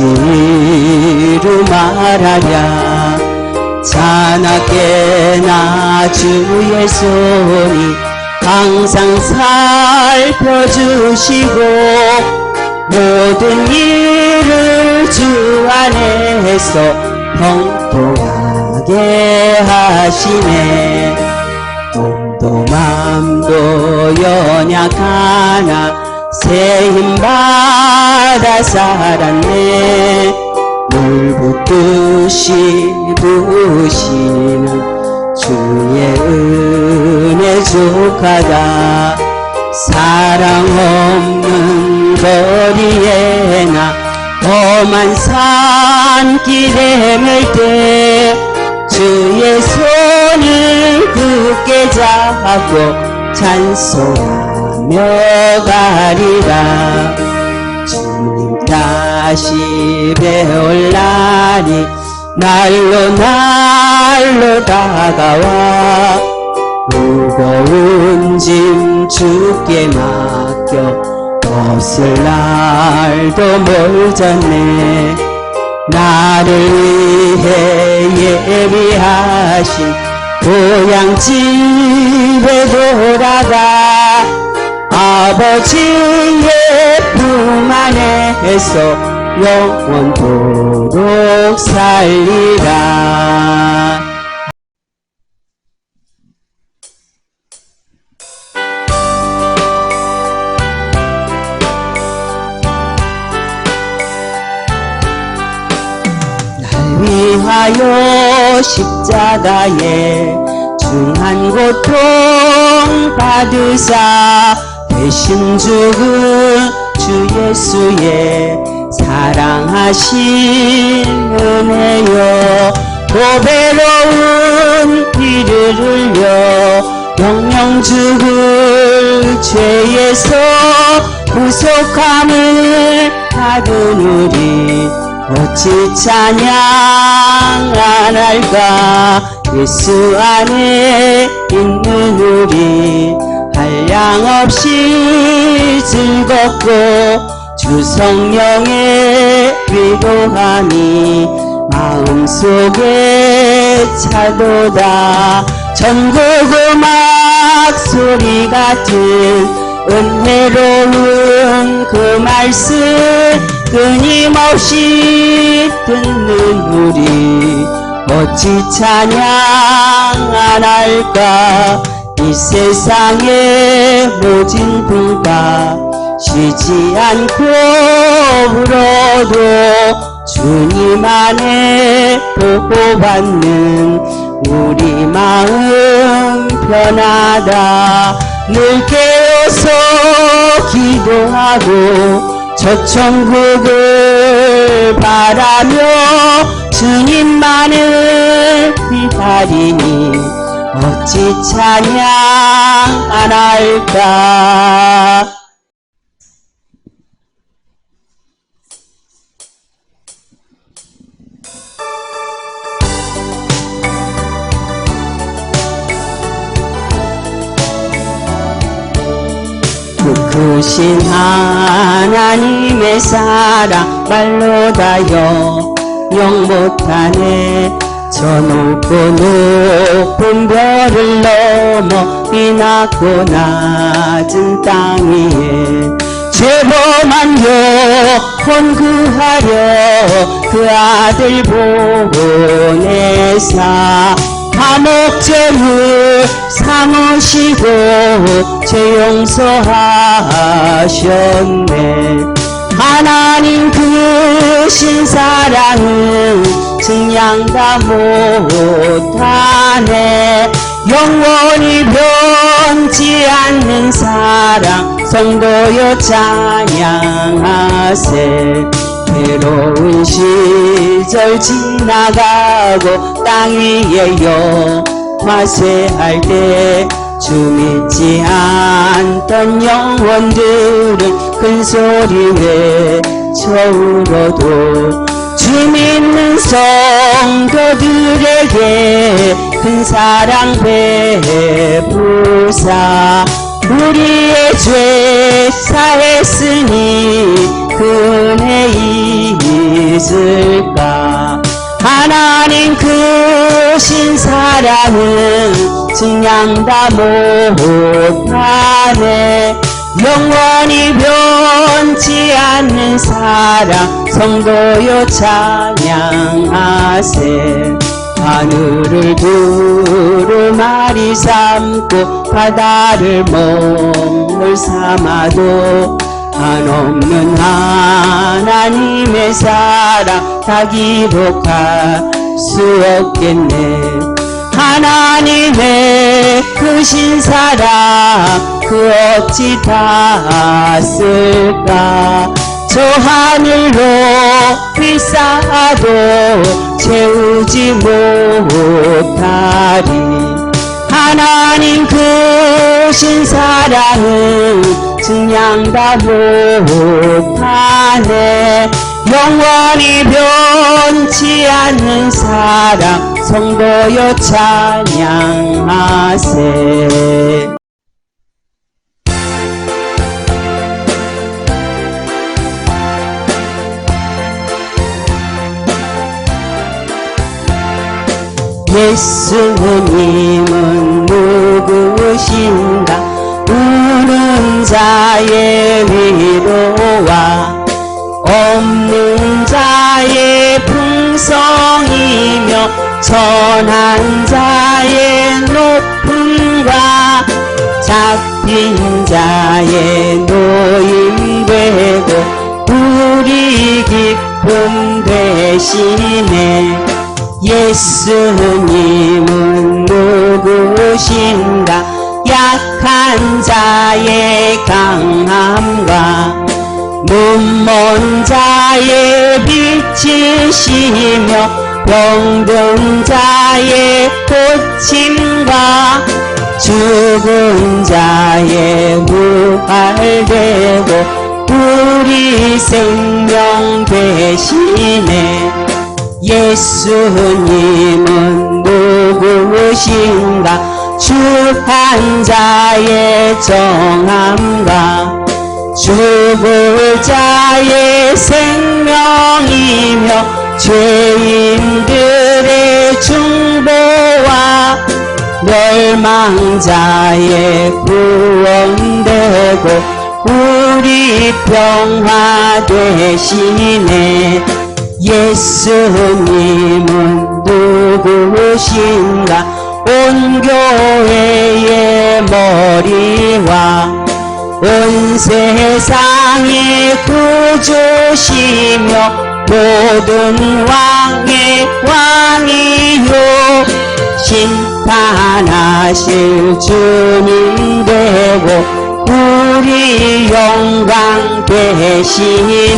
어찌로 말하랴. 자나깨 나 주의 손이 항상 살펴주시고 모든 일을 주 안에서 평통하게 하시네. 몸도 맘도 연약하나 새힘 받아 살았네. 물 붓듯이 부으시는 주의 은혜 족하다. 사랑 없는 거리에 나 험한 산길에 헤맬 때 주의 손을 굳게 잡고 찬송 하며 가리라. 주님 다시 배울 날이 날로 날로 다가와. 무거운 짐 주께 맡겨 벗을 날도 멀졌네. 나를 위해 예비하신 고향 집에 돌아가 아버지의 품 안에서 영원토록 살리라. 날 위하여 십자가에 중한 고통 받으사 대신 죽은 주 예수의 사랑하신 은혜여 고배로운 피를 흘려 영영 죽을 죄에서 구속함을 받은 우리 어찌 찬양 안 할까? 예수 안에 있는 우리 한량 없이 즐겁고 주 성령의 위로함이 마음속에 차도다. 전국 음악 소리 같은 은혜로운 그 말씀 끊임없이 듣는 우리 어찌 찬양 안 할까 이 세상의 모진 불과 쉬지 않고 울어도 주님 안에 보호받는 우리 마음 편하다. 늘 깨어서 기도하고 저 천국을 바라며 주님만을 기다리니 어찌 찬양 안 할까? 그 크신 하나님의 사랑 말로 다여 영 못하네 저 높고 높은 별을 넘어 이 낮고 낮은 땅 위에 죄범한 영혼 구하려 그 아들 보내사 감옥죄물 삼으시고 죄 용서하셨네 하나님 크신 사랑은 증량 다 못하네. 영원히 변치 않는 사랑 성도여 찬양하세. 괴로운 시절 지나가고 땅 위에 영화세할 때 주 믿지 않던 영혼들은 큰 소리 외쳐 울어도 주주 믿는 성도들에게 큰 사랑 베푸사. 우리의 죄 사했으니 그 은혜 있을까? 하나님 크신 사랑은 증량 다 못하네 영원히 변치 않는 사랑 성도여 찬양하세. 하늘을 두루마리 삼고 바다를 몸을 삼아도 한없는 하나님의 사랑 다 기록할 수 없겠네. 하나님의 크신 사랑 그 어찌 닿았을까? 저 하늘로 비싸도 채우지 못하리. 하나님 크신 사랑은 증량 다 못하네. 영원히 변치 않는 사랑 성도여 찬양하세 예수님은 누구신가? 우는 자의 위로와. 없는 자의 풍성이며 천한 자의 높음과 잡힌 자의 노임되고 우리 기쁨 되시네 예수님은 누구신가? 약한 자의 강함과 눈먼 자의 빛이시며 병든 자의 고침과 죽은 자의 부활되고 우리 생명 되시네 예수님은 누구신가? 주한 자의 정함과 죽을 자의 생명이며 죄인들의 중보와 멸망자의 구원되고 우리 평화 되시네 예수님은 누구신가? 온 교회의 머리와 온 세상의 구주시며 모든 왕의 왕이요. 심판하실 주님 되고 우리 영광 되시네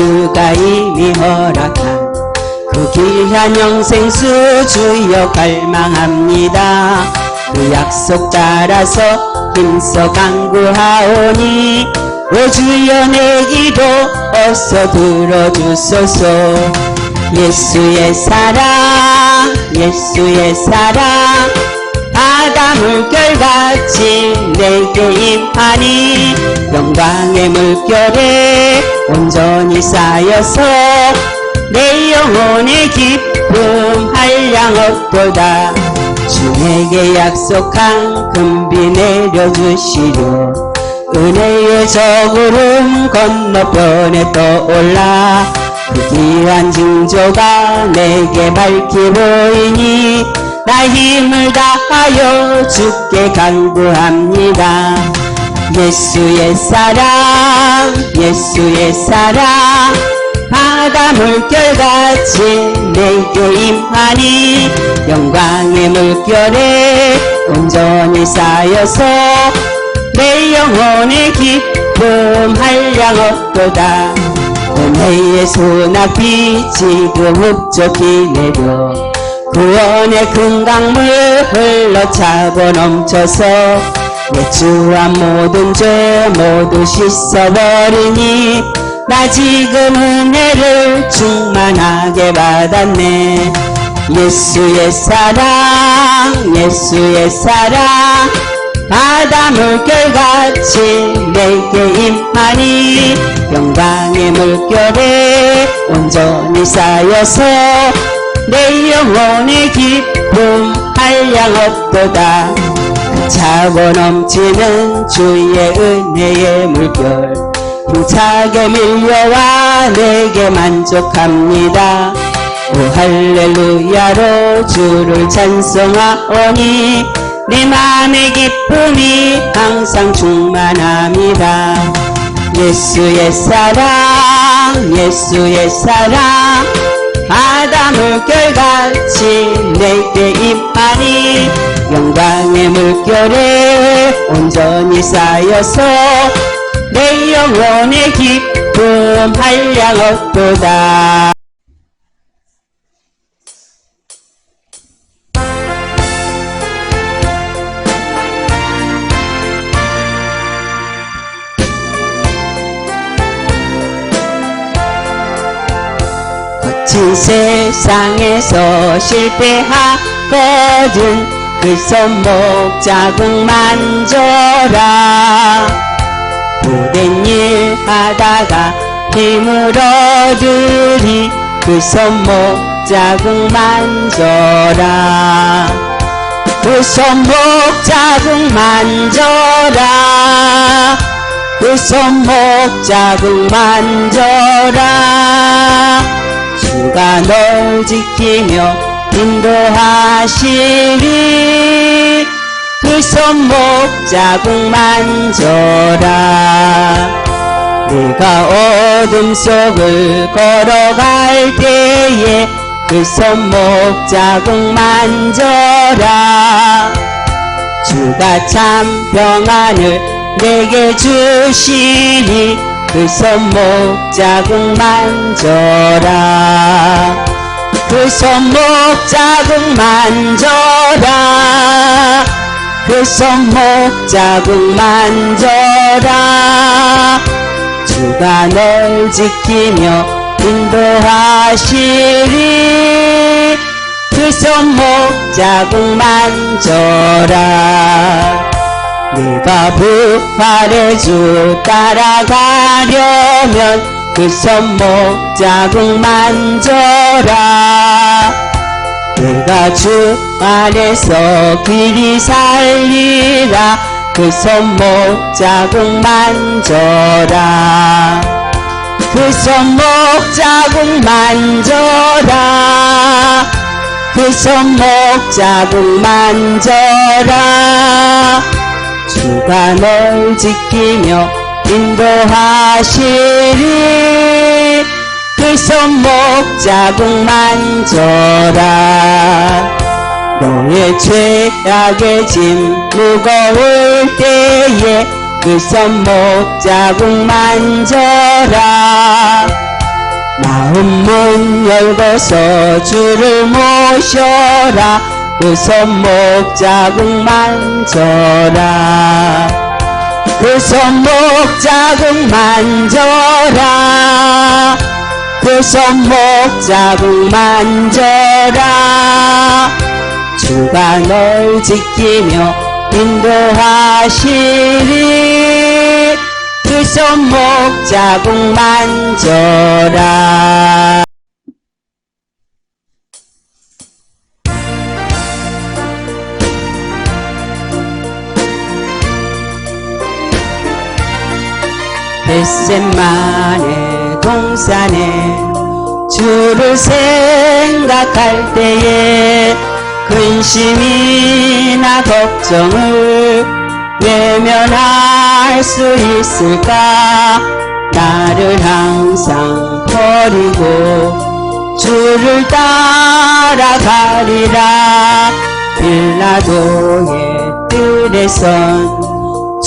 주가 이미 허락한 그 귀한 영생수 주여 갈망합니다. 그 약속 따라서 힘써 간구하오니 오 주여 내 기도 어서 들어주소서. 예수의 사랑 예수의 사랑 바다 물결같이 내게 임하니 영광의 물결에 온전히 쌓여서 내 영혼의 기쁨 한량 없도다. 주에게 약속한 금비 내려주시려 은혜의 저구름 건너편에 떠올라 그 귀한 징조가 내게 밝히 보이니 나 힘을 다하여 주께 간구합니다 예수의 사랑 예수의 사랑. 바다 물결같이 내게 임하니 영광의 물결에 온전히 쌓여서 내 영혼의 기쁨 한량 없도다. 은혜의 소낙비 지금 흡족히 내려 구원의 큰 강물 흘러 차고 넘쳐서 내 주한 모든 죄 모두 씻어버리니 나 지금 은혜를 충만하게 받았네. 예수의 사랑 예수의 사랑 바다 물결같이 내게 임하니 영광의 물결에 온전히 쌓여서 내 영혼의 기쁨 한량 없도다 차고 넘치는 주의 은혜의 물결. 힘차게 밀려와 내게 만족합니다. 오 할렐루야로 주를 찬송하오니 내 마음의 기쁨이 항상 충만합니다. 예수의 사랑 예수의 사랑 바다 물결같이 내게 임하니 영광의 물결에 온전히 쌓여서 내 영혼의 기쁨 한량 없도다 거친 세상에서 실패하거든. 그 손목 자국 만져라. 못된 일 하다가 힘을 얻으리 그 손목 자국 만져라. 그 손목 자국 만져라. 그 손목 자국 만져라 주가 널 지키며 인도하시리? 그 손목 자국 만져라. 내가 어둠 속을 걸어갈 때에 그 손목 자국 만져라. 주가 참 평안을 내게 주시니 그 손목 자국 만져라. 그 손목 자국 만져라. 그 손목 자국 만져라. 주가 널 지키며 인도하시리. 그 손목 자국 만져라 내가 부활의 주 따라가려면 그 손목 자국 만져라. 내가 주 안에서 길이 살리라. 그 손목 자국 만져라. 그 손목 자국 만져라. 그 손목 자국 만져라 주가 널 지키며 인도하시리? 그 손목 자국 만져라. 너의 죄악의 짐 무거울 때에 그 손목 자국 만져라. 마음 문 열고서 주를 모셔라 그 손목 자국 만져라. 그 손목 자국 만져라. 그 손목 자국 만져라. 주가 널 지키며 인도하시리. 그 손목 자국 만져라 뱃샘만의 동산에 주를 생각할 때에 근심이나 걱정을 외면할 수 있을까? 나를 항상 버리고 주를 따라가리라. 빌라도의 뜰에선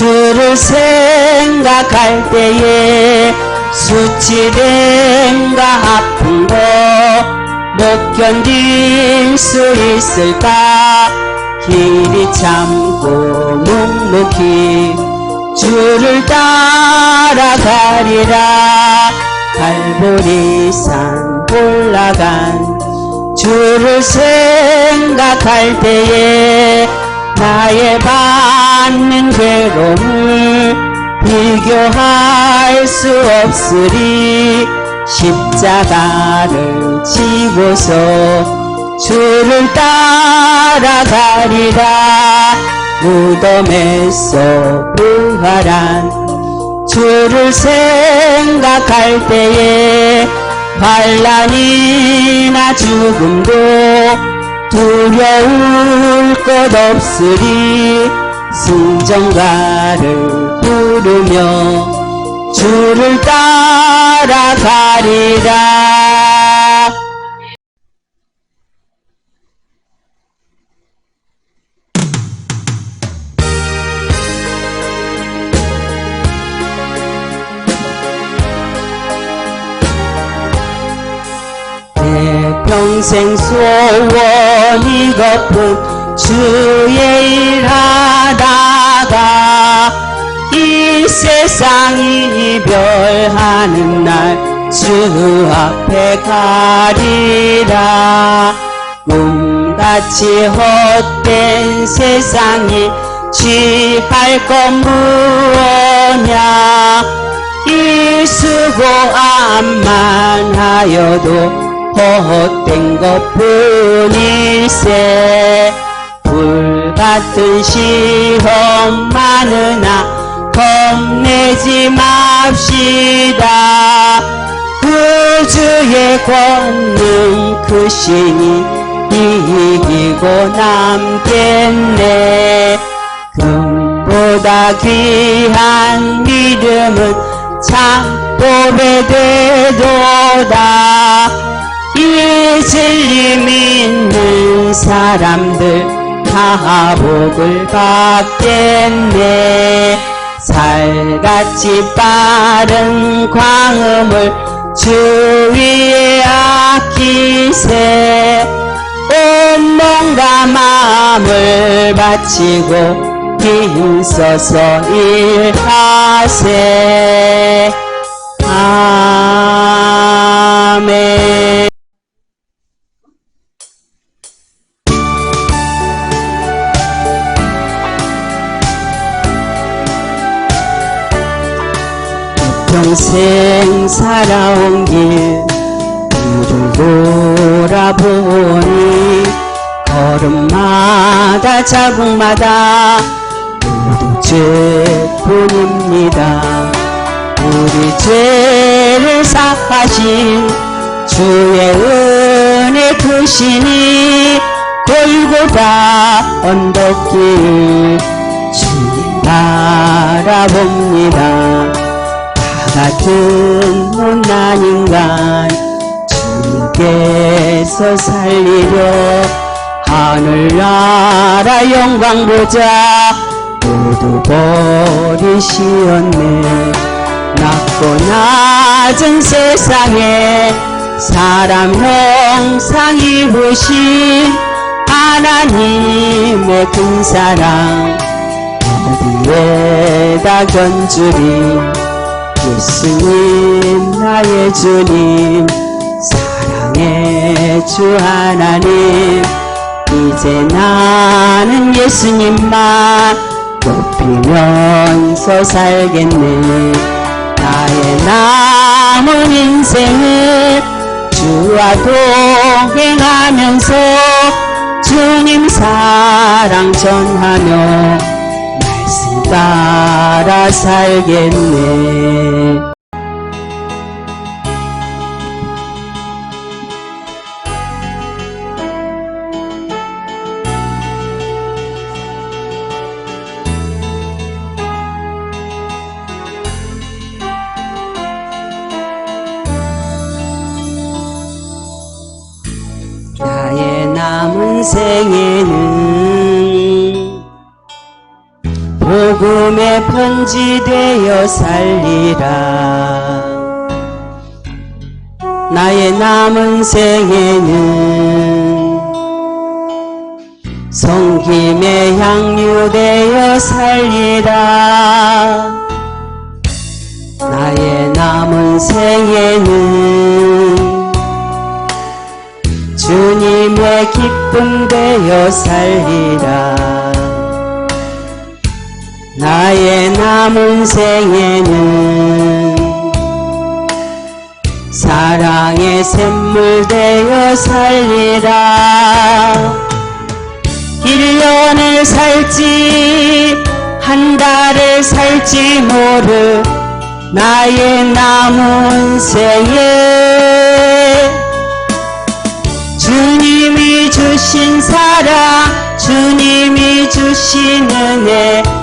주를 생각할 때에 수치됨과 아픈 거못 견딜 수 있을까? 길이 참고 묵묵히 주를 따라가리라. 갈보리산 올라간 주를 생각할 때에 나의 받는 괴로움을 비교할 수 없으리. 십자가를 지고서 주를 따라가리라. 무덤에서 부활한 주를 생각할 때에 환란이나 죽음도 두려울 것 없으리. 승전가를 부르며 주를 따라가리라 평생 소원이 거품 주의 일 하다가 이 세상이 이별하는 날 주 앞에 가리라. 꿈같이 헛된 세상이 취할 것 무엇냐. 이 수고함만 하여도 헛된 것뿐일세. 불같은 시험 많으나 겁내지 맙시다. 구주의 권능 크시니 이기고 남겠네. 금보다 귀한 믿음은 참 뽑에 되도다 이 진리 믿는 사람들 다 복을 받겠네. 살같이 빠른 광음을 주 위에 아끼세. 온 몸과 마음을 바치고 힘써서 일하세. 아멘 평생 살아온 길 뒤를 돌아보니 걸음마다 자국마다 모두 죄뿐입니다. 우리 죄를 사하신 주의 은혜 크시니 골고다 언덕길 주님 바라봅니다 같은 못난 인간 주님께서 살리려 하늘나라 영광 보자. 모두 버리시었네. 낮고 낮은 세상에 사람 형상 입으신 하나님의 큰 사랑 어디에다 건주리 예수님 나의 주님 사랑의 주 하나님. 이제 나는 예수님만 높이면서 살겠네. 나의 남은 인생을 주와 동행하면서 주님 사랑 전하며 따라 살겠네. 나의 남은 생에 복음에 편지되어 살리라. 나의 남은 생에는 성김에 향유되어 살리라. 나의 남은 생에는 주님의 기쁨 되어 살리라 남은 생에는 사랑의 샘물 되어 살리라. 1년을 살지 한 달을 살지 모르 나의 남은 생에 주님이 주신 사랑 주님이 주신 은혜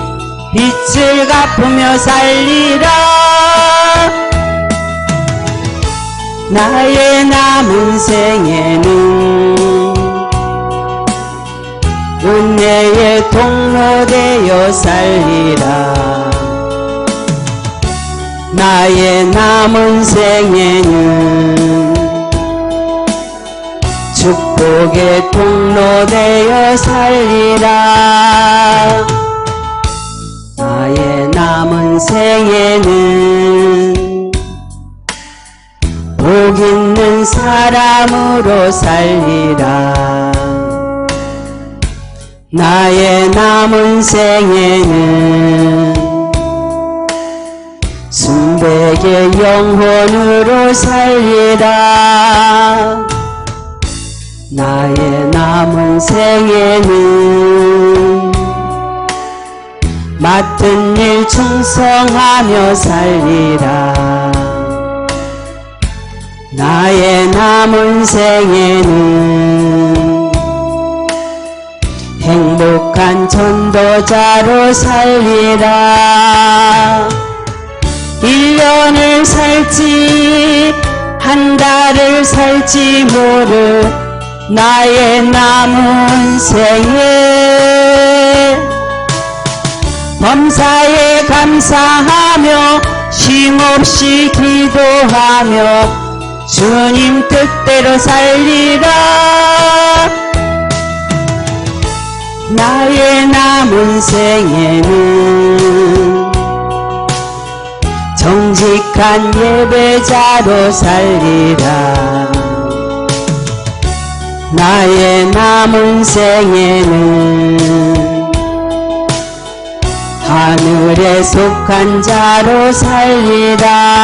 빛을 갚으며 살리라. 나의 남은 생에는 은혜의 통로 되어 살리라. 나의 남은 생에는 축복의 통로 되어 살리라 사람으로 살리라. 나의 남은 생에는 순백의 영혼으로 살리라. 나의 남은 생에는 맡은 일 충성하며 살리라 나의 남은 생에는 행복한 전도자로 살리라. 1년을 살지 한 달을 살지 모르 나의 남은 생에. 범사에 감사하며 쉼없이 기도하며 주님 뜻대로 살리라. 나의 남은 생에는 정직한 예배자로 살리라. 나의 남은 생에는 하늘에 속한 자로 살리라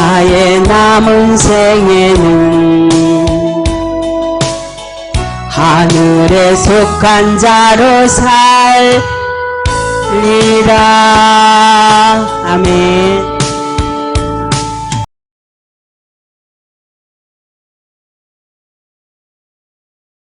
나의 남은 생에는 하늘에 속한 자로 살리라. 아멘